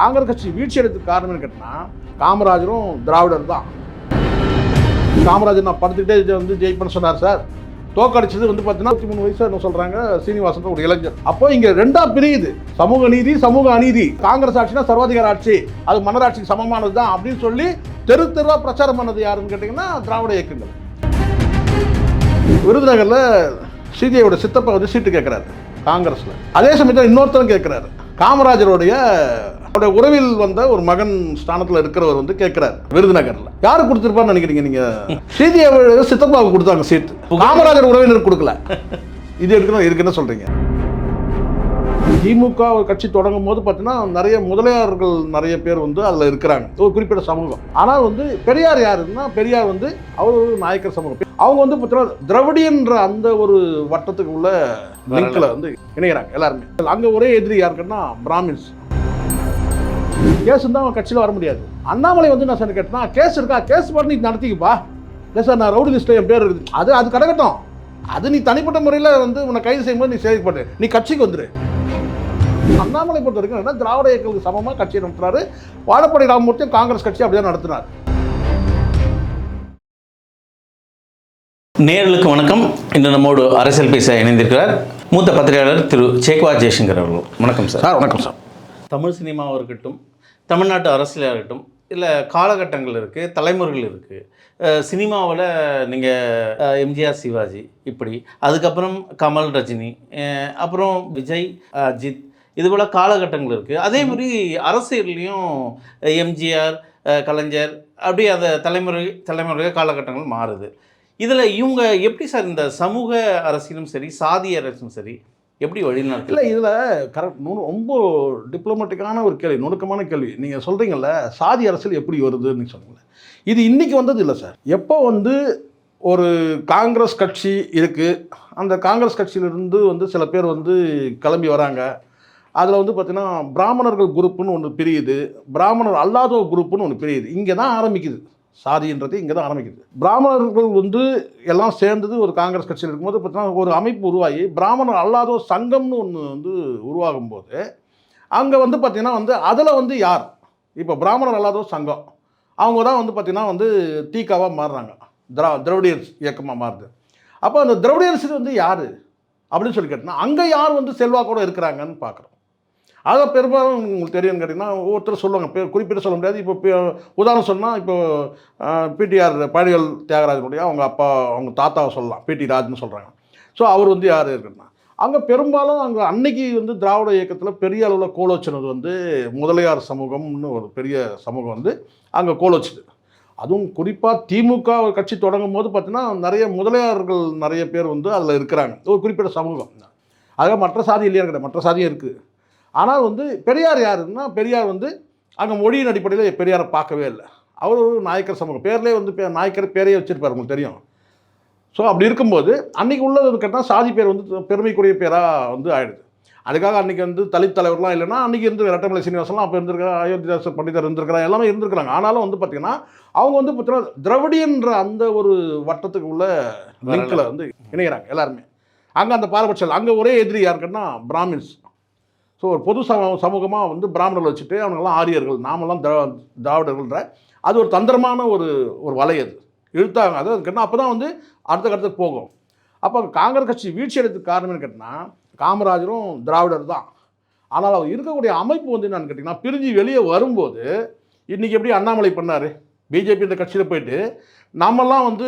காங்கிரஸ் கட்சி வீழ்ச்சி அடைறதுக்கு காரணம்னு கேட்டினா காமராஜரும் திராவிடர் தான். காமராஜர் நான் படுத்துக்கிட்டே வந்து ஜெயிப்பேன்னு சொன்னார் சார். தோக்கடிச்சது வந்து பார்த்தீங்கன்னா மூணு வயசு என்ன சொல்றாங்க சீனிவாசன் ஒரு இளைஞர். அப்போ இங்க ரெண்டா பிரியுது. சமூக நீதி சமூக அநீதி. காங்கிரஸ் ஆட்சினா சர்வாதிகார ஆட்சி. அது மன்னராட்சிக்கு சமமானது தான் அப்படின்னு சொல்லி தெரு தெருவா பிரச்சாரம் பண்ணது யாருன்னு கேட்டிங்கன்னா திராவிட இயக்கங்கள். விருதுநகர்ல சிபிஐயோட சித்தப்பா வந்து சீட்டு கேட்குறாரு காங்கிரஸ்ல. அதே சமயத்தில் இன்னொருத்தரும் கேட்குறாரு காமராஜருடைய அவருடைய உறவில் வந்த ஒரு மகன் ஸ்தானத்தில் இருக்கிறவர் வந்து கேட்கிறார் விருதுநகர்ல. யாரு கொடுத்துருப்பான்னு நினைக்கிறீங்க நீங்க? சீதியை சித்தப்பாவுக்கு கொடுத்தாங்க சீட்டு காமராஜர் உறவினர் கொடுக்கல. இது எடுக்கணும் இதுக்கு என்ன சொல்றீங்க? திமுக ஒரு கட்சி தொடங்கும் போது பார்த்தீங்கன்னா நிறைய முதலியார்கள் நிறைய பேர் வந்து அதில் இருக்கிறாங்க. ஒரு குறிப்பிட்ட சமூகம். ஆனால் வந்து பெரியார் யாருன்னா பெரியார் வந்து அவர் ஒரு நாயக்கர் சமூகம். அவங்க வந்து பார்த்தீங்கன்னா திரவிடியன்ற அந்த ஒரு வட்டத்துக்கு உள்ள லிங்க்ல வந்து இணைகிறாங்க எல்லாருமே. அங்கே ஒரே எதிரி யாருக்குன்னா பிராமின்ஸ். கேஸ் இருந்தால் அவன் கட்சியில் வர முடியாது. அண்ணாமலை வந்து நான் சொன்ன கேட்டேன்னா கேஸ் இருக்கா? கேஸ் பண்ணி நீ நடத்திக்கப்பா. இல்லை சார் நான் ரவுடி லிஸ்ட்டில் என் பேர் இருக்குது. அது அது கிடக்கட்டும். அது நீ தனிப்பட்ட முறையில் வந்து உன்னை கைது செய்யும்போது நீ செயல்பட்டு நீ கட்சிக்கு வந்துரு. அண்ணாமலை பொறுத்த வரைக்கும் என்ன திராவிட இயக்கங்களுக்கு சமமாக கட்சியை நடத்துறாரு. வாழப்படி ராமமூர்த்தியும் காங்கிரஸ் கட்சி அப்படியே நடத்தினார் நேர்களுக்கு வணக்கம். இன்று நம்மோடு அரசியல் பேச இணைந்திருக்கிறார் மூத்த பத்திரிகையாளர் திரு சேக்வா ஜெய்சங்கர் அவர்கள். வணக்கம் சார். சார் வணக்கம் சார். தமிழ் சினிமாவாக இருக்கட்டும் தமிழ்நாட்டு அரசியலாக இருக்கட்டும் இல்லை காலகட்டங்கள் இருக்குது தலைமுறைகள் இருக்குது சினிமாவில் நீங்கள் எம்ஜிஆர் சிவாஜி இப்படி அதுக்கப்புறம் கமல் ரஜினி அப்புறம் விஜய் அஜித் இது போல் காலகட்டங்கள் இருக்குது அதே மாதிரி அரசியல்லையும் எம்ஜிஆர் கலைஞர் அப்படி அந்த தலைமுறை தலைமுறை காலகட்டங்கள் மாறுது. இதில் இவங்க எப்படி சார் இந்த சமூக அரசியலும் சரி சாதிய அரசியலும் சரி எப்படி வழிநடத்தல இல்லை இதில் கரெக்ட் ரொம்ப டிப்ளமேட்டிக்கான ஒரு கேள்வி நுணுக்கமான கேள்வி. நீங்கள் சொல்கிறீங்கல்ல சாதி அரசியல் எப்படி வருதுன்னு சொன்னீங்களே இது இன்னைக்கு வந்தது இல்லை சார். எப்போ வந்து ஒரு காங்கிரஸ் கட்சி இருக்குது அந்த காங்கிரஸ் கட்சியிலிருந்து வந்து சில பேர் வந்து கிளம்பி வராங்க. அதில் வந்து பார்த்திங்கன்னா பிராமணர்கள் குரூப்புன்னு ஒன்று பிரியுது. பிராமணர் அல்லாத குரூப்புன்னு ஒன்று பிரியுது. இங்கே தான் ஆரம்பிக்குது. சாதின்றது இங்கே தான் ஆரம்பிக்குது. பிராமணர்கள் வந்து எல்லாம் சேர்ந்தது ஒரு காங்கிரஸ் கட்சியில் இருக்கும்போது பார்த்தீங்கன்னா ஒரு அமைப்பு உருவாகி பிராமணர் அல்லாத சங்கம்னு ஒன்று வந்து உருவாகும் போது அங்கே வந்து பார்த்திங்கன்னா வந்து அதில் வந்து யார்? இப்போ பிராமணர் அல்லாத சங்கம். அவங்க தான் வந்து பார்த்திங்கன்னா வந்து தீக்காவாக மாறுறாங்க. திரா திரவிடியன்ஸ் இயக்கமாக மாறுது. அப்போ அந்த திரவிடியன்ஸ் வந்து யார்? அப்படின்னு சொல்லி கேட்டோம்னா அங்கே யார் வந்து செல்வாக்கோட இருக்கிறாங்கன்னு பார்க்குறோம் அதை பெரும்பாலும் உங்களுக்கு தெரியும்னு கேட்டிங்கன்னா ஒவ்வொருத்தர் சொல்லுவாங்க. குறிப்பிட்டு சொல்ல முடியாது. இப்போ உதாரணம் சொன்னால் இப்போ பிடிஆர் பழனிவேல் தியாகராஜனுடைய அவங்க அப்பா அவங்க தாத்தாவை சொல்லலாம். பிடி ராஜ்னு சொல்கிறாங்க ஸோ அவர் வந்து யார் இருக்குன்னா அங்கே பெரும்பாலும் அங்கே அன்னைக்கு வந்து திராவிட இயக்கத்தில் பெரிய அளவில் கோலோச்சினது வந்து முதலியார் சமூகம்னு ஒரு பெரிய சமூகம் வந்து அங்கே கோலோச்சுது. அதுவும் குறிப்பாக திமுக ஒரு கட்சி தொடங்கும் போது பார்த்தீங்கன்னா நிறைய முதலியார்கள் நிறைய பேர் வந்து அதில் இருக்கிறாங்க. ஒரு குறிப்பிட்ட சமூகம். ஆக மற்ற சாதி இல்லையான்னு கிடையாது மற்ற சாதியும் இருக்குது ஆனால் வந்து பெரியார் யாருன்னா பெரியார் வந்து அங்கே மொழியின் அடிப்படையில் பெரியாரை பார்க்கவே இல்லை. அவர் ஒரு நாயக்கர் சமூகம். பேர்லேயே வந்து பே- நாயக்கர் பேரையே வச்சிருப்பார் உங்களுக்கு தெரியும். ஸோ அப்படி இருக்கும்போது அன்றைக்கி உள்ளது கேட்டால் சாதி பேர் வந்து பெருமைக்குரிய பேராக வந்து ஆயிடுது. அதுக்காக அன்றைக்கி வந்து தலித் தலைவர்லாம் இல்லைன்னா அன்றைக்கி இருந்து ரெட்டமலை சீனிவாசன்லாம் அப்போ இருந்திருக்கிறார் அயோத்திதாச பண்டிதர் இருந்திருக்கிறாங்க எல்லாமே இருந்திருக்கிறாங்க. ஆனாலும் வந்து பார்த்திங்கன்னா அவங்க வந்து பார்த்தீங்கன்னா திரவிடியன்ற அந்த ஒரு வட்டத்துக்கு உள்ள லிங்கில் வந்து இணைகிறாங்க எல்லாருமே. அங்கே அந்த பாரபட்சம் அங்கே ஒரே எதிரி யாருக்குன்னா பிராமின்ஸ். ஸோ ஒரு பொது சம சமூகமாக வந்து பிராமணர்கள் வச்சுட்டு அவங்கெல்லாம் ஆரியர்கள் நாமெல்லாம் திரா திராவிடர்கள்ன்ற அது ஒரு தந்திரமான ஒரு ஒரு வலை அது. இழுத்தாங்க. அது கேட்டால் அப்போ தான் வந்து அடுத்த கட்டத்துக்கு போகும். அப்போ காங்கிரஸ் கட்சி வீழ்ச்சி அடைத்துக்கு காரணம்னு கேட்டால் காமராஜரும் திராவிடர் தான். ஆனால் அவர் இருக்கக்கூடிய அமைப்பு வந்து என்னன்னு கேட்டிங்கன்னா பிரிஞ்சு வெளியே வரும்போது இன்றைக்கி எப்படி அண்ணாமலை பண்ணார்? பிஜேபி இந்த கட்சியில் போயிட்டு நாமெல்லாம் வந்து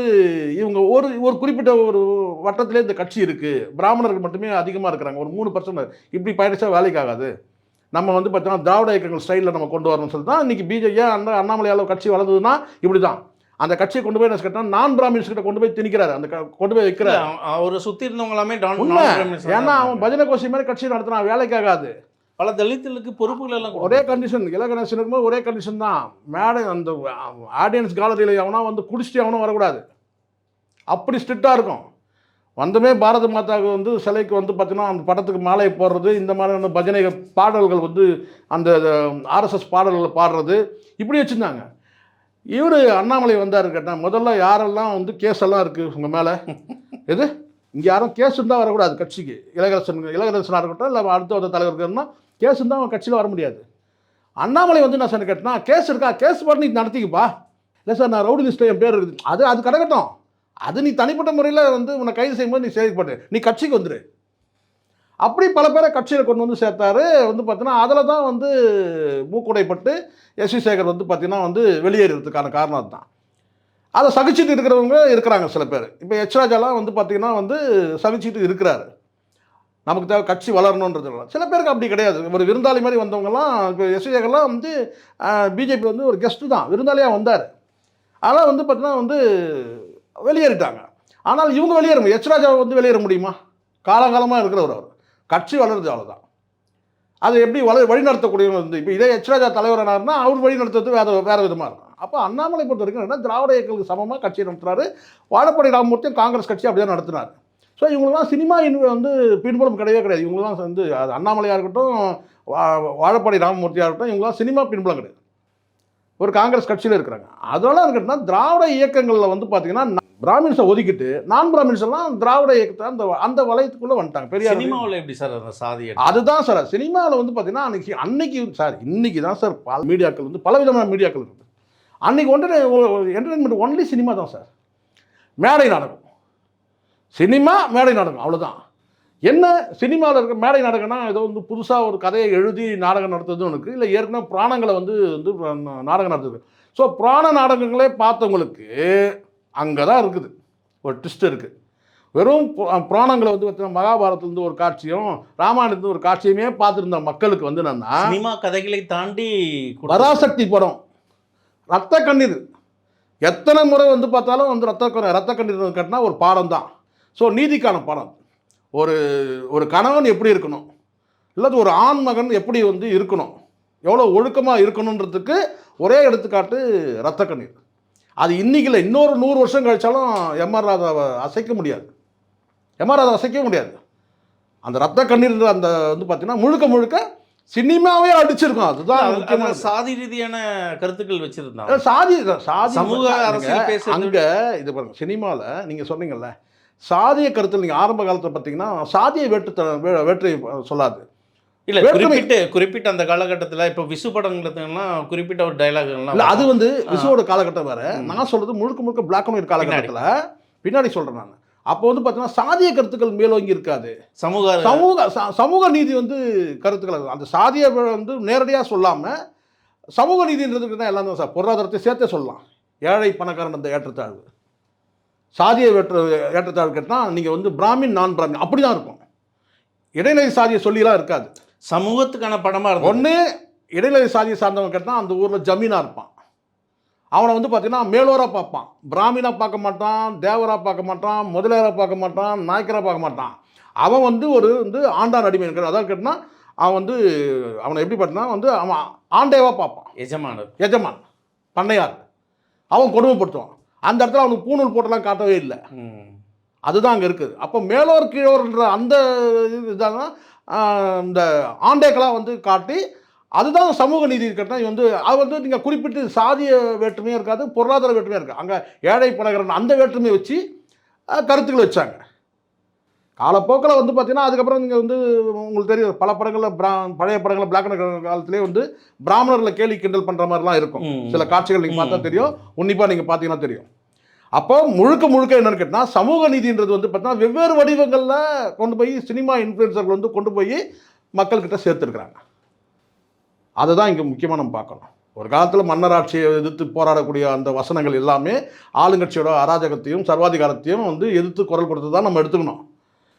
இவங்க ஒரு ஒரு குறிப்பிட்ட ஒரு வட்டத்திலே இந்த கட்சி இருக்குது பிராமணர்கள் மட்டுமே அதிகமாக இருக்கிறாங்க. ஒரு மூணு பர்சன்ட் இப்படி பயணிச்சா வேலைக்கு ஆகாது. நம்ம வந்து பார்த்தோன்னா திராவிட இயக்கங்கள் ஸ்டைலில் நம்ம கொண்டு வரணும்னு சொல்லி தான் இன்றைக்கி பிஜேபி அந்த அண்ணாமலையால் கட்சி வளர்ந்ததுன்னா இப்படி தான் அந்த கட்சியை கொண்டு போய் என்ன கேட்டால் நான் பிராமின்ஸ் கிட்ட கொண்டு போய் திணிக்கிறாரு. அந்த கொண்டு போய் வைக்கிறார். அவரை சுற்றி இருந்தவங்க எல்லாமே டான் உண்மை. non-feminist தான் ஏன்னா அவன் பஜனை கோஷி மாதிரி கட்சி நடத்தினா வேலைக்கு ஆகாது. பல தலித்துகளுக்கு பொறுப்புகள் எல்லாம் ஒரே கண்டிஷன் இலகணேசன் இருக்கும்போது ஒரே கண்டிஷன் தான். மேடை அந்த ஆடியன்ஸ் கேலரியில் எவனா வந்து குடிச்சிட்டு எவனும் வரக்கூடாது. அப்படி ஸ்ட்ரிக்டாக இருக்கும். வந்தமே பாரத மாதாவுக்கு வந்து சிலைக்கு வந்து பார்த்தீங்கன்னா அந்த படத்துக்கு மாலை போடுறது இந்த மாதிரியான பஜனை பாடல்கள் வந்து அந்த ஆர்எஸ்எஸ் பாடல்களை பாடுறது இப்படி வச்சுருந்தாங்க. இவர் அண்ணாமலை வந்தார் கேட்டால் முதல்ல யாரெல்லாம் வந்து கேஸ் எல்லாம் இருக்குது உங்கள் மேலே? எது? இங்கே யாரும் கேஸ் இருந்தால் வரக்கூடாது கட்சிக்கு. இளகரசன் இளகரசனாக இருக்கட்டும் இல்லை அடுத்த ஒரு தலைவர் இருக்கணும்னா கேஸ் இருந்தால் அவன் கட்சியில் வர முடியாது. அண்ணாமலை வந்து நான் சார் கேட்டேன்னா கேஸ் இருக்கா? கேஸ் பண்ணி நடத்திக்கப்பா. இல்லை சார் நான் ரவுடி லிஸ்ட்டில் என் பேர் இருக்குது. அது அது கிடக்கட்டும். அது நீ தனிப்பட்ட முறையில் வந்து உன்னை கைது செய்யும்போது நீ செயல்பட்டு நீ கட்சிக்கு வந்துடு அப்படி பல பேரை கட்சியில் கொண்டு வந்து சேர்த்தாரு. வந்து பார்த்தீங்கன்னா அதில் தான் வந்து மூக்குடைப்பட்டு எஸ் வி சேகர் வந்து பார்த்தீங்கன்னா வந்து வெளியேறதுக்கான காரணம் அதுதான். அதை சகிச்சுட்டு இருக்கிறவங்க இருக்கிறாங்க சில பேர். இப்போ எச் ராஜாலாம் வந்து பார்த்தீங்கன்னா வந்து சகிச்சுட்டு இருக்கிறாரு. நமக்கு தேவை கட்சி வளரணுன்றது சில பேருக்கு அப்படி கிடையாது. ஒரு விருந்தாளி மாதிரி வந்தவங்கலாம் இப்போ எஸ் வந்து பிஜேபி வந்து ஒரு கெஸ்ட்டு தான். விருந்தாளியாக வந்தார். ஆனால் வந்து பார்த்தீங்கன்னா வந்து வெளியேறிட்டாங்க. ஆனால் இவங்க வெளியேற முடியும். எச் வந்து வெளியேற முடியுமா? காலங்காலமாக இருக்கிறவர் அவர். கட்சி வளருது அவ்வளோதான் அது எப்படி வள வழிநடத்தக்கூடியவங்க வந்து இப்போ இதே எச் ராஜா தலைவரானார்னா அவர் வழிநடத்துறது வேறு வேறு விதமாக இருக்கும். அப்போ அண்ணாமலை பொறுத்த வரைக்கும் என்ன திராவிட இயக்கங்களுக்கு சமமாக கட்சியை நடத்துகிறாரு வாழப்பாடி ராமமூர்த்தியும் காங்கிரஸ் கட்சி அப்படியே நடத்தினார். ஸோ இவங்களாம் சினிமா வந்து பின்புலம் கிடையவே கிடையாது. இவங்களாம் வந்து அது அண்ணாமலையாக இருக்கட்டும் வா வாழப்பாடி ராமமூர்த்தியாக இருக்கட்டும் இவங்களாம் சினிமா பின்புலம் கிடையாது. ஒரு காங்கிரஸ் கட்சியில் இருக்கிறாங்க. அதெல்லாம் இருக்கட்டும்னா திராவிட இயக்கங்களில் வந்து பார்த்தீங்கன்னா பிராமின்ஸை ஒதுக்கிட்டு நான் பிராமின்ஸ் எல்லாம் திராவிட இயக்கத்தை அந்த அந்த வலயத்துக்குள்ளே வந்துட்டாங்க. பெரியார் சினிமாவில் எப்படி சார் அந்த சாதி அதுதான் சார். சினிமாவில் வந்து பார்த்தீங்கன்னா அன்னைக்கு அன்னைக்கு சார் இன்னைக்கு தான் சார் பல மீடியாக்கள் வந்து பல விதமான மீடியாக்கள் இருக்குது. அன்னைக்கு ஒன்று என்டர்டைன்மெண்ட் ஒன்லி சினிமா தான் சார். மேடை நாடகம். சினிமா மேடை நாடகம் அவ்வளோதான் என்ன சினிமாவில் இருக்க மேடை நாடகம்னா ஏதோ வந்து புதுசாக ஒரு கதையை எழுதி நாடகம் நடத்துறது உனக்கு இல்லை ஏற்கனவே புராணங்களை வந்து வந்து நாடகம் நடத்துது. ஸோ புராண நாடகங்களே பார்த்தவங்களுக்கு அங்கே தான் இருக்குது. ஒரு ட்விஸ்ட் இருக்குது வெறும் புராணங்களை வந்து பார்த்தீங்கன்னா மகாபாரதத்துலேருந்து ஒரு காட்சியும் ராமாயணத்துலேருந்து ஒரு காட்சியுமே பார்த்துருந்த மக்களுக்கு வந்து என்னன்னா சினிமா கதைகளை தாண்டி பராசக்தி படம் ரத்த கண்ணீர் எத்தனை முறை வந்து பார்த்தாலும் வந்து ரத்த ரத்த கண்ணீர் கட்டினா ஒரு பாடம் தான் ஸோ நீதிக்கான பாடம் ஒரு ஒரு கணவன் எப்படி இருக்கணும்? இல்லாத ஒரு ஆண் மகன் எப்படி வந்து இருக்கணும்? எவ்வளோ ஒழுக்கமாக இருக்கணுன்றதுக்கு ஒரே எடுத்துக்காட்டு ரத்த கண்ணீர். அது இன்னைக்கு இல்லை இன்னொரு நூறு வருஷம் கழிச்சாலும் எம்ஆர் ராதாவை அசைக்க முடியாது. எம்ஆர் ராதா அசைக்க முடியாது. அந்த ரத்த கண்ணீர்ன்ற அந்த வந்து பார்த்தீங்கன்னா முழுக்க முழுக்க சினிமாவே அடிச்சிருக்கும். அதுதான் சாதி ரீதியான கருத்துக்கள் வச்சிருந்தாங்க. சாதி சாதி சமூக அரசியல் அங்க இது பாருங்க சினிமாவில் நீங்க சொன்னீங்கல்ல சாதிய கருத்தில் நீங்க ஆரம்ப காலத்தில் பார்த்தீங்கன்னா சாதிய வேட்டு வேற்றை சொல்லாது. இல்ல குறிப்பிட்டு குறிப்பிட்ட அந்த காலகட்டத்துல இப்ப விசு படங்களுக்கெல்லாம் குறிப்பிட்ட ஒரு இல்ல டைலாக் அது வந்து விசுவோட காலகட்டம் வேற. நான் சொல்றது முழுக்க முழுக்க பிளாக் அண்ட் ஒயிட் காலகட்டத்தில் பின்னாடி சொல்றேன் நான். அப்போ வந்து பார்த்தீங்கன்னா சாதிய கருத்துக்கள் மேலோங்கி இருக்காது. சமூக சமூக சமூக நீதி வந்து கருத்துக்கள். அந்த சாதிய வந்து நேரடியாக சொல்லாமல் சமூக நீதின்றதுக்கு தான் எல்லாம் சார் பொருளாதாரத்தை சேர்த்தே சொல்லலாம். ஏழை பணக்காரன் அந்த ஏற்றத்தாழ்வு. சாதிய ஏற்ற ஏற்றத்தாழ்வு கேட்டால் நீங்கள் வந்து பிராமின் நான் பிராமின் அப்படி தான் இருக்கும் இடைநிலை சாதியை சொல்லிலாம் இருக்காது. சமூகத்துக்கான படமா இருக்கும் ஒன்று இடைநிலை சாதியை சார்ந்தவன் கேட்டால் அந்த ஊரில் ஜமீனாக இருப்பான். அவனை வந்து பார்த்தீங்கன்னா மேலோராக பார்ப்பான். பிராமினா பார்க்க மாட்டான் தேவரா பார்க்க மாட்டான் முதலியாராக பார்க்க மாட்டான் நாயக்கராக பார்க்க மாட்டான். அவன் வந்து ஒரு வந்து ஆண்டான் அடிமை அதாவது கேட்டினா அவன் வந்து அவனை எப்படி பார்த்தீங்கன்னா வந்து அவன் ஆண்டேவாக பார்ப்பான். எஜமானர். எஜமான் பண்ணையார். அவன் கொடுமைப்படுத்துவான். அந்த இடத்துல அவனுக்கு பூணூல் போட்டெல்லாம் காட்டவே இல்லை. அதுதான் அங்கே இருக்குது அப்போ மேலோர் கீழோர்ன்ற அந்த இதான் இந்த ஆண்டேக்கெல்லாம் வந்து காட்டி அதுதான் சமூக நீதி கேட்டால் வந்து அது வந்து நீங்கள் குறிப்பிட்டு சாதிய வேற்றுமையும் இருக்காது பொருளாதார வேற்றுமையும் இருக்குது அங்கே ஏழை பணக்காரன் அந்த வேற்றுமையை வச்சு கருத்துக்கள் வச்சாங்க காலப்போக்கில் வந்து பார்த்தீங்கன்னா அதுக்கப்புறம் நீங்கள் வந்து உங்களுக்கு தெரியும் பல படங்களில் பிரா பழைய படங்களில் பிளாக் அண்ட் காலத்திலே வந்து பிராமணர்களை கேலி கிண்டல் பண்ணுற மாதிரிலாம் இருக்கும். சில காட்சிகள் நீங்கள் பார்த்தா. தெரியும் உன்னிப்பாக நீங்கள் பார்த்தீங்கன்னா தெரியும் அப்போ முழுக்க முழுக்க என்னன்னு கேட்டால் சமூக நீதின்றது வந்து பார்த்தீங்கன்னா வெவ்வேறு வடிவங்களில் கொண்டு போய் சினிமா இன்ஃப்ளூயன்சர்கள் வந்து கொண்டு போய் மக்கள்கிட்ட சேர்த்துருக்குறாங்க. அதை தான் இங்கே முக்கியமாக நம்ம பார்க்கணும். ஒரு காலத்தில் மன்னராட்சியை எதிர்த்து போராடக்கூடிய அந்த வசனங்கள் எல்லாமே ஆளுங்கட்சியோட அராஜகத்தையும் சர்வாதிகாரத்தையும் வந்து எதிர்த்து குரல் கொடுத்து தான் நம்ம எடுத்துக்கணும்.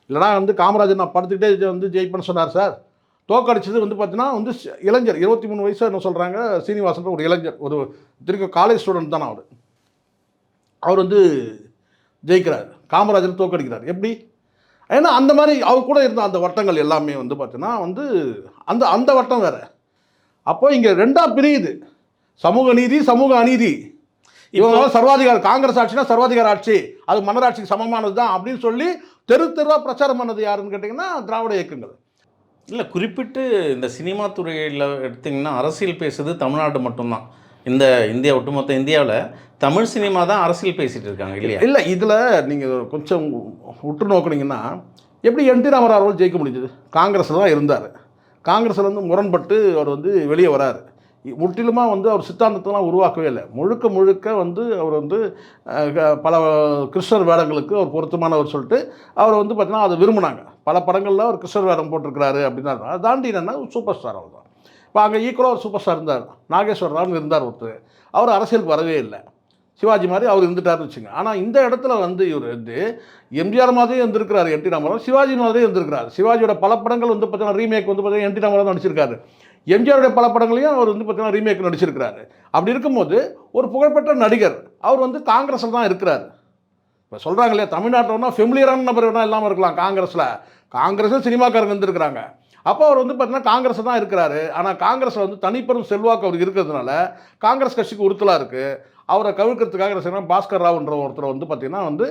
இல்லைனா வந்து காமராஜர் நான் படுத்துக்கிட்டே இது வந்து ஜெயிப்பேன்னு சொன்னார் சார். தோக்கடிச்சது வந்து பார்த்தீங்கன்னா வந்து இளைஞர் இருபத்தி மூணு வயசு என்ன சொல்கிறாங்க சீனிவாசன் ஒரு இளைஞர் ஒரு திருக்க காலேஜ் ஸ்டூடெண்ட் தானே அவர். அவர் வந்து ஜெயிக்கிறார். காமராஜர் தோக்கடிக்கிறார் எப்படி? ஏன்னா அந்த மாதிரி அவர் கூட இருந்த அந்த வட்டங்கள் எல்லாமே வந்து பார்த்தீங்கன்னா வந்து அந்த அந்த வட்டம் வேற. அப்போ இங்கே ரெண்டா பிரியுது. சமூக நீதி சமூக அநீதி. இவங்க சர்வாதிகார காங்கிரஸ் ஆட்சினா சர்வாதிகார ஆட்சி. அது மன்னராட்சிக்கு சமமானது தான் அப்படின்னு சொல்லி தெரு தெருவா பிரச்சாரம் பண்ணது யாருன்னு கேட்டிங்கன்னா திராவிட இயக்கங்கள். இல்ல குறிப்பிட்டு இந்த சினிமா துறையில் எடுத்தீங்கன்னா அரசியல் பேசுறது தமிழ்நாடு மட்டும்தான். இந்த இந்தியா ஒட்டுமொத்த இந்தியாவில் தமிழ் சினிமா தான் அரசியல் பேசிகிட்டு இருக்காங்க இல்லையா? இல்லை இதில் நீங்கள் கொஞ்சம் உற்று நோக்குனீங்கன்னா எப்படி என் டி ராமராவ் ஜெயிக்க முடிஞ்சது? காங்கிரஸில் தான் இருந்தார். காங்கிரஸில் வந்து முரண்பட்டு அவர் வந்து வெளியே வராரு. முற்றிலுமாக வந்து அவர் சித்தாந்தத்தெல்லாம் உருவாக்கவே இல்லை. முழுக்க முழுக்க வந்து அவர் வந்து க- பல கிருஷ்ணர் வேடங்களுக்கு அவர் பொருத்தமானவர் சொல்லிட்டு அவர் வந்து பார்த்தீங்கன்னா அதை விரும்பினாங்க. பல படங்களில் அவர் கிருஷ்ணர் வேடம் போட்டிருக்கிறாரு அப்படின்னு தான் அதை தாண்டி என்னென்னா சூப்பர் ஸ்டார் அவர் தான் இப்போ அங்கே ஈக்குவலாக ஒரு சூப்பர் ஸ்டார் இருந்தார் நாகேஸ்வர ராவ்னு இருந்தார் ஒருத்தர். அவர் அரசியலுக்கு வரவே இல்லை. சிவாஜி மாதிரி அவர் இருந்துட்டார்னு வச்சுங்க. ஆனால் இந்த இடத்துல வந்து இவர் வந்து எம்ஜிஆர் மாதிரியே இருந்திருக்கிறாரு. என் டி ராமராவ் சிவாஜி மாதிரியே இருந்திருக்கிறார். சிவாஜியோட பல படங்கள் வந்து பார்த்தீங்கன்னா ரீமேக் வந்து பார்த்தீங்கன்னா என் டி ராமராவ் நடிச்சிருக்காரு. எம்ஜிஆருடைய பல படங்களையும் அவர் வந்து பார்த்தீங்கன்னா ரீமேக் நடிச்சிருக்கிறாரு. அப்படி இருக்கும்போது ஒரு புகழ்பெற்ற நடிகர் அவர் வந்து காங்கிரஸில் தான் இருக்கிறார். இப்போ சொல்கிறாங்க இல்லையா தமிழ்நாட்டில்னா ஃபெமிலியரான நபர் வேணால் இல்லாமல் இருக்கலாம் காங்கிரஸில். காங்கிரஸும் சினிமாக்காரங்க இருந்திருக்கிறாங்க. அப்போ அவர் வந்து பார்த்தீங்கன்னா காங்கிரஸ் தான் இருக்கிறாரு. ஆனால் காங்கிரஸில் வந்து தனிப்பெரும் செல்வாக்கு அவருக்கு இருக்கிறதுனால காங்கிரஸ் கட்சிக்கு உறுத்தலாக இருக்குது அவரை கவிழ்க்கிறதுக்காக என்ன பாஸ்கர் ராவ்ன்ற ஒருத்தர் வந்து பார்த்திங்கன்னா வந்து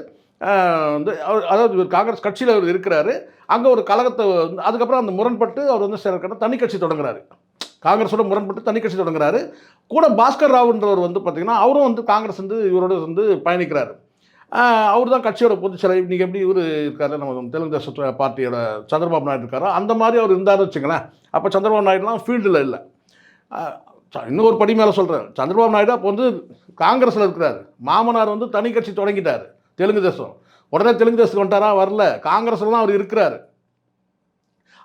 வந்து அவர் அதாவது இவர் காங்கிரஸ் கட்சியில் அவர் இருக்கிறாரு. அங்கே ஒரு கழகத்தை வந்து அதுக்கப்புறம் அந்த முரண்பட்டு அவர் வந்து சேர்க்கிற தனி கட்சி தொடங்குறாரு. காங்கிரஸோட முரண்பட்டு தனி கட்சி தொடங்குறாரு. கூட பாஸ்கர் ராவ்ன்றவர் வந்து பார்த்திங்கன்னா அவரும் வந்து காங்கிரஸ் வந்து இவரோட வந்து பயணிக்கிறாரு. அவர் தான் கட்சியோட பொதுச் செயலர் இன்றைக்கி எப்படி இவர் இருக்காரு? நம்ம தெலுங்கு தேச பார்ட்டியோட சந்திரபாபு நாயுடு இருக்காரோ? அந்த மாதிரி அவர் இருந்தார்னு வச்சுங்களேன் அப்போ சந்திரபாபு நாயுடுலாம் ஃபீல்டில் இல்லை. ச- இன்னொரு படி மேலே சொல்கிறேன் சந்திரபாபு நாயுடு அப்போ வந்து காங்கிரஸில் இருக்கிறார். மாமனார் வந்து தனி கட்சி தொடங்கிட்டார். தெலுங்கு தேசம். உடனே தெலுங்கு தேசத்துக்கு வந்துட்டாரா? வரல. காங்கிரஸில் தான் அவர் இருக்கிறாரு.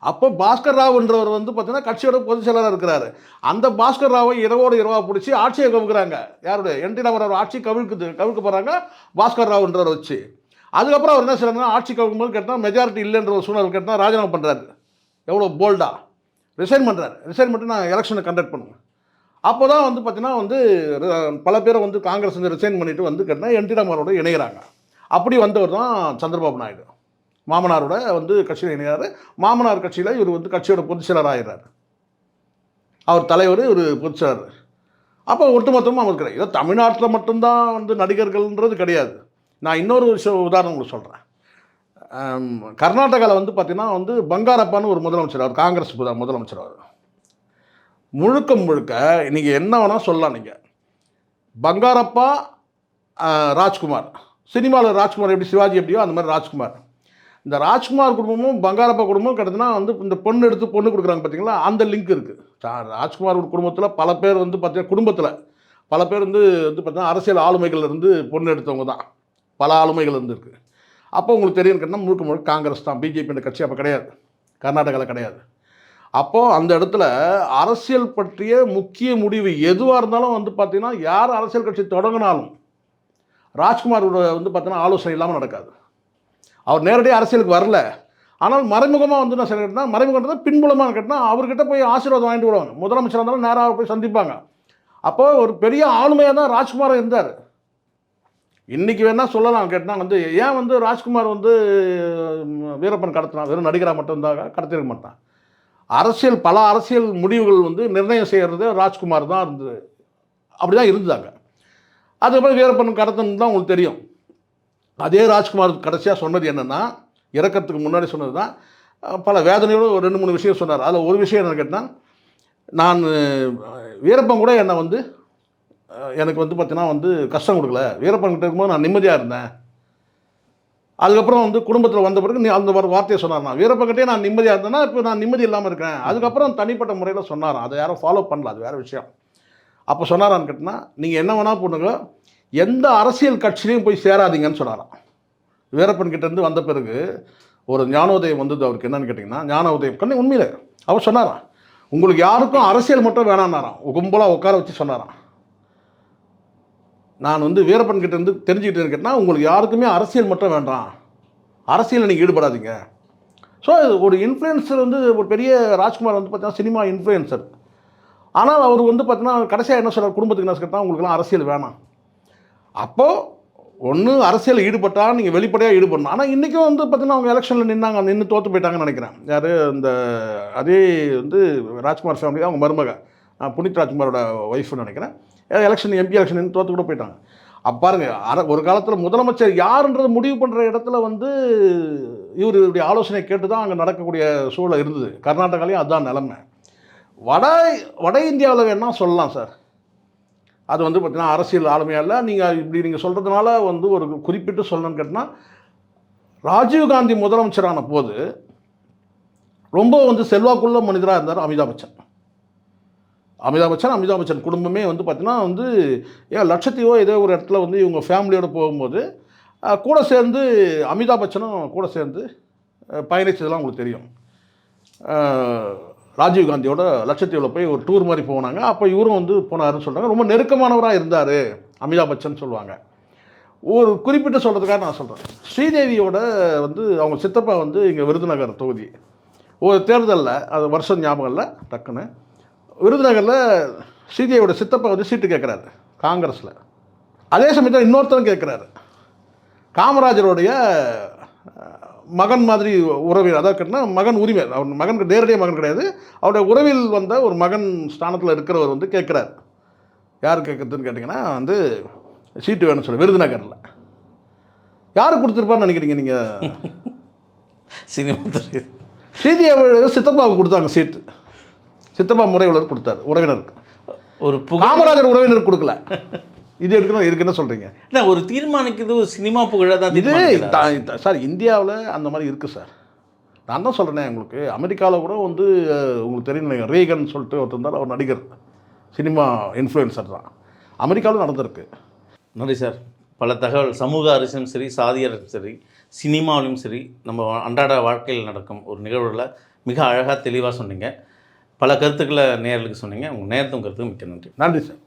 அப்போ பாஸ்கர் ராவ்ன்றவர் வந்து பார்த்தீங்கன்னா கட்சியோட பொதுச் செயலராக இருக்கிறாரு. அந்த பாஸ்கர் ராவை இரவோடு இரவாக பிடிச்சி ஆட்சியை கவுக்குறாங்க. யாருடைய? என் டி ராமராவ் ஆட்சி கவிழ்க்குது கவிழ்க்க போகிறாங்க பாஸ்கர் ராவ்ன்றவர் வச்சு. அதுக்கப்புறம் அவர் என்ன செய்றாருன்னா ஆட்சி கவிழ்க்கும்போது கேட்டால் மெஜாரிட்டி இல்லைன்ற ஒரு சூழ்நிலை கேட்டால் ராஜினாமா பண்ணுறாரு எவ்வளோ போல்டா ரிசைன் பண்ணுறாரு ரிசைன் பண்ணிட்டு நான் எலெக்ஷனை கண்டக்ட் பண்ணுவேன். அப்போ தான் வந்து பார்த்தீங்கன்னா வந்து பல பேரை வந்து காங்கிரஸ் வந்து ரிசைன் பண்ணிவிட்டு வந்து கேட்டால் என் டி ராமராவோட இணைகிறாங்க அப்படி வந்தவர் தான் சந்திரபாபு நாயுடு. மாமனாரோட வந்து கட்சியில் இணையார் மாமனார் கட்சியில் இவர் வந்து கட்சியோட பொதுச் செயலர் ஆகிறார் அவர் தலைவர் இவர் பொதுச் செயலர். அப்போ ஒட்டுமொத்தமாக அவர் கிடையாது ஏதோ தமிழ்நாட்டில் மட்டும்தான் வந்து நடிகர்கள்ன்றது கிடையாது. நான் இன்னொரு விஷயம் உதாரணம் உங்களுக்கு சொல்கிறேன் கர்நாடகாவில் வந்து பார்த்தீங்கன்னா வந்து பங்காரப்பான்னு ஒரு முதலமைச்சர் அவர் காங்கிரஸ் முதலமைச்சர் அவர். முழுக்க முழுக்க நீங்கள் என்ன வேணால் சொல்லலாம் நீங்கள் பங்காரப்பா ராஜ்குமார். சினிமாவில் ராஜ்குமார் எப்படி சிவாஜி எப்படியோ அந்த மாதிரி ராஜ்குமார். இந்த ராஜ்குமார் குடும்பமும் பங்காரப்பா குடும்பமும் கிட்டத்தினா வந்து இந்த பொண்ணு எடுத்து பொண்ணு கொடுக்குறாங்க பார்த்தீங்களா அந்த லிங்க் இருக்குது ராஜ்குமார் குடும்பத்தில் பல பேர் வந்து பார்த்தீங்கன்னா குடும்பத்தில் பல பேர் வந்து வந்து பார்த்தீங்கன்னா அரசியல் ஆளுமைகள்லேருந்து பொண்ணு எடுத்தவங்க தான் பல ஆளுமைகள் இருந்துருக்கு அப்போ உங்களுக்கு தெரியும் கேட்டால் முழுக்க முழுக்க காங்கிரஸ் தான். பிஜேபின்ற கட்சி அப்போ கிடையாது. கர்நாடகாவில் கிடையாது. அப்போது அந்த இடத்துல அரசியல் பற்றிய முக்கிய முடிவு எதுவாக இருந்தாலும் வந்து பார்த்திங்கன்னா யார் அரசியல் கட்சி தொடங்கினாலும் ராஜ்குமாரோட வந்து பார்த்தீங்கன்னா ஆலோசனை இல்லாமல் நடக்காது. அவர் நேரடியாக அரசியலுக்கு வரல. ஆனால் மறைமுகமாக வந்து நான் கேட்டால் மறைமுகம் பின்புலமாக கேட்டால் அவர்கிட்ட போய் ஆசீர்வாதம் வாங்கிட்டு விடுவாங்க முதலமைச்சராக இருந்தாலும் நேராக போய் சந்திப்பாங்க. அப்போ ஒரு பெரிய ஆளுமையாக தான் ராஜ்குமார் இருந்தார். இன்றைக்கி வேணால் சொல்லலாம் கேட்டால் வந்து ஏன் வந்து ராஜ்குமார் வந்து வீரப்பன் கடத்தினான் வெறும் நடிகராக மட்டும் இருந்தாங்க கடத்திருக்க மாட்டான். அரசியல் பல அரசியல் முடிவுகள் வந்து நிர்ணயம் செய்கிறது ராஜ்குமார் தான் இருந்தது. அப்படி தான் இருந்தாங்க. அதுக்கப்புறம் வீரப்பன் கடத்தணும் தான் உங்களுக்கு தெரியும். அதே ராஜ்குமார் கடைசியாக சொன்னது என்னென்னா இறக்கறதுக்கு முன்னாடி சொன்னது தான் பல வேதனையோடு ஒரு ரெண்டு மூணு விஷயம் சொன்னார். அதில் ஒரு விஷயம் என்னன்னு கேட்டால் நான் வீரப்பன் கூட என்னை வந்து எனக்கு வந்து பார்த்தீங்கன்னா வந்து கஷ்டம் கொடுக்கல. வீரப்பன் கிட்ட இருக்கும்போது நான் நிம்மதியாக இருந்தேன். அதுக்கப்புறம் வந்து குடும்பத்தில் வந்த பிறகு நீ அந்த ஒரு வார்த்தையை சொன்னார். நான் வீரப்பன்கிட்டே நான் நிம்மதியாக இருந்தேன்னா இப்போ நான் நிம்மதி இல்லாமல் இருக்கேன். அதுக்கப்புறம் தனிப்பட்ட முறையில் சொன்னாரான் அதை யாரும் ஃபாலோ பண்ணல. அது வேறு விஷயம். அப்போ சொன்னாரான்னு கேட்டினா நீங்கள் என்ன வேணால் பண்ணுங்க. எந்த அரசியல் கட்சியிலையும் போய் சேராதீங்கன்னு சொன்னாராம். வீரப்பன் கிட்டேருந்து வந்த பிறகு ஒரு ஞானோதயம் வந்தது அவருக்கு. என்னன்னு கேட்டிங்கன்னா ஞானோதயம். கண்ணு உண்மையில் அவர் சொன்னாராம். உங்களுக்கு யாருக்கும் அரசியல் மட்டும் வேணான்னாராம் கும்பலாக உட்கார வச்சு சொன்னாராம். நான் வந்து வீரப்பன் கிட்டேருந்து தெரிஞ்சுக்கிட்டு தெரிஞ்சுக்கிட்டேன்னு கேட்டால் உங்களுக்கு யாருக்குமே அரசியல் மட்டும் வேண்டாம். அரசியலில் நீங்கள் ஈடுபடாதீங்க. ஸோ ஒரு இன்ஃப்ளூயன்சர் வந்து ஒரு பெரிய ராஜ்குமார் வந்து பார்த்தீங்கன்னா சினிமா இன்ஃப்ளூயன்சர் ஆனால் அவர் வந்து பார்த்தீங்கன்னா கடைசியாக என்ன சொல்கிறார் குடும்பத்துக்கு என்ன கேட்டால் உங்களுக்குலாம் அரசியல் வேணாம். அப்போது ஒன்று அரசியல் ஈடுபட்டால் நீங்கள் வெளிப்படையாக ஈடுபடணும். ஆனால் இன்றைக்கும் வந்து பார்த்தீங்கன்னா அவங்க எலெக்ஷனில் நின்னாங்க நின்று தோற்று போயிட்டாங்கன்னு நினைக்கிறேன். யார்? இந்த அதே வந்து ராஜ்குமார் ஃபேமிலி அவங்க மருமக. புனித் ராஜ்குமாரோட ஒய்ஃப்னு நினைக்கிறேன். எலெக்ஷன் எம்பி எலெக்ஷன் நின்று தோற்று கூட போயிட்டாங்க. அப்போ பாருங்க அர ஒரு காலத்தில் முதலமைச்சர் யாருன்றது முடிவு பண்ணுற இடத்துல வந்து இவர் இவருடைய ஆலோசனை கேட்டு தான் அங்கே நடக்கக்கூடிய சூழல் இருந்தது. கர்நாடகாலையும் அதுதான் நிலமை. வட வட இந்தியாவில் வேணால் சொல்லலாம் சார். அது வந்து பார்த்திங்கன்னா அரசியல் ஆளுமையால் நீங்கள் இப்படி நீங்கள் சொல்கிறதுனால வந்து ஒரு குறிப்பிட்டு சொல்லணும்னு கேட்டால் ராஜீவ்காந்தி முதலமைச்சரான போது ரொம்ப வந்து செல்வாக்குள்ள மனிதராக இருந்தார் அமிதாப் பச்சன். அமிதாப் பச்சன் அமிதாப் பச்சன் குடும்பமே வந்து பார்த்தீங்கன்னா வந்து ஏன் லட்சத்தையோ ஏதோ ஒரு இடத்துல வந்து இவங்க ஃபேமிலியோடு போகும்போது கூட சேர்ந்து அமிதாப் பச்சனும் கூட சேர்ந்து அஹ், பயணிச்சதெல்லாம் உங்களுக்கு தெரியும். ராஜீவ்காந்தியோட ராஜீவ் காந்தியோட லட்சத்தீவில் போய் ஒரு டூர் மாதிரி போனாங்க. அப்போ இவரும் வந்து போனாருன்னு சொல்கிறாங்க ரொம்ப நெருக்கமானவராக இருந்தார் அமிதாப் பச்சன் சொல்லுவாங்க. ஒரு குறிப்பிட்டு சொல்கிறதுக்காக நான் சொல்கிறேன் ஸ்ரீதேவியோட வந்து அவங்க சித்தப்பா வந்து இங்கே விருதுநகர் தொகுதி. ஒரு தேர்தலில் அது வருஷம் ஞாபகம் இல்லை டக்குன்னு. விருதுநகரில் ஸ்ரீதேவியோட சித்தப்பா வந்து சீட்டு கேட்குறாரு காங்கிரஸில். அதே சமயத்தில் இன்னொருத்தரும் கேட்குறாரு காமராஜருடைய மகன் மாதிரி உறவினர் அதாவது கேட்டினா மகன் உரிமை அவர் மகனுக்கு நேரடியாக மகன் கிடையாது. அவருடைய உறவில் வந்த ஒரு மகன் ஸ்தானத்தில் இருக்கிறவர் வந்து கேட்குறாரு. யார் கேட்குறதுன்னு கேட்டிங்கன்னா வந்து சீட்டு வேணும்னு சொல்லி விருதுநகரில். யார் கொடுத்துருப்பான்னு நினைக்கிறீங்க நீங்கள் சினிமா ஸ்ரீதேவி சித்தப்பாவுக்கு கொடுத்தாங்க சீட்டு. சித்தப்பா முறையுள்ளவர் கொடுத்தாரு உறவினருக்கு. ஒரு காமராஜர் உறவினர் கொடுக்கல. இது எடுக்கணும் இதுக்கு என்ன சொல்கிறீங்க இல்ல, ஒரு தீர்மானிக்கிறது ஒரு சினிமா புகழாக தான் இது சார் இந்தியாவில் அந்த மாதிரி இருக்குது சார். நான் தான் சொல்கிறேனே உங்களுக்கு. அமெரிக்காவில் கூட வந்து உங்களுக்கு தெரியும். ரீகன் சொல்லிட்டு ஒருத்தர் இருந்தார் அவர் நடிகர். சினிமா இன்ஃப்ளூயன்சர் தான். அமெரிக்காவில் நடந்திருக்கு. நன்றி சார். பல தகவல். சமூக அரசியலும் சரி சாதி அரசியலும் சரி சினிமாவிலும் சரி நம்ம அன்றாட வாழ்க்கையில் நடக்கும் ஒரு நிகழ்வுகளை மிக அழகாக தெளிவாக சொன்னீங்க. பல கருத்துக்களை நேர்களுக்கு சொன்னீங்க. உங்கள் நேரத்தும் கருத்துக்கும் மிக்க நன்றி. நன்றி சார்.